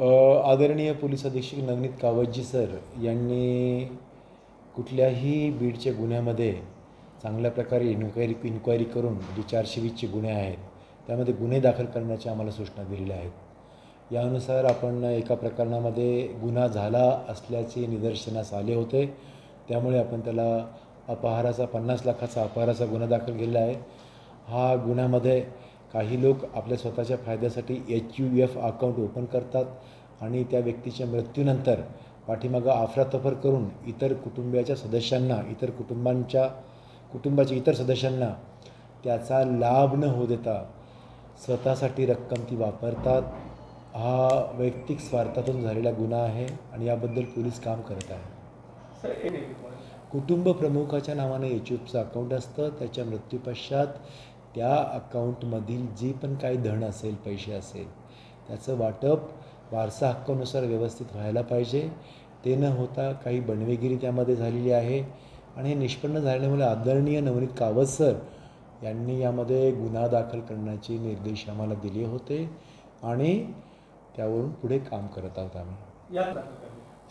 आदरणीय पोलीस अधीक्षक नवनीत कावतजी सर यांनी कुठल्याही बीडच्या गुन्ह्यामध्ये चांगल्या प्रकारे इन्क्वायरी इन्क्वायरी करून जे चारशे वीसचे गुन्हे आहेत त्यामध्ये गुन्हे दाखल करण्याच्या आम्हाला सूचना दिलेल्या आहेत. यानुसार आपण एका प्रकरणामध्ये गुन्हा झाला असल्याचे निदर्शनास आले होते. त्यामुळे आपण त्याला अपहाराचा पन्नास लाखाचा अपहाराचा गुन्हा दाखल केलेला आहे. हा गुन्ह्यामध्ये काही लोक आपल्या स्वतःच्या फायद्यासाठी H U F account open करतात आणि त्या व्यक्तीच्या मृत्यूनंतर पाठीमागं अफरातफर करून इतर कुटुंबियाच्या सदस्यांना इतर कुटुंबांच्या कुटुंबाच्या इतर सदस्यांना त्याचा लाभ न होऊ देता स्वतःसाठी रक्कम ती वापरतात. हा वैयक्तिक स्वार्थातून झालेला गुन्हा आहे आणि याबद्दल पोलीस काम करत आहे. कुटुंब प्रमुखाच्या नावाने एच चं अकाउंट असतं. त्याच्या मृत्यूपश्चात त्या अकाउंटमधील जे पण काही धन असेल पैसे असेल त्याचं वाटप वारसा हक्कानुसार व्यवस्थित व्हायला पाहिजे. ते न होता काही बनवेगिरी त्यामध्ये झालेली आहे. आणि हे निष्पन्न झाल्यामुळे आदरणीय नवनीत कावत सर यांनी यामध्ये गुन्हा दाखल करण्याचे निर्देश आम्हाला दिले होते. आणि त्यावरून पुढे काम करत आहोत आम्ही. या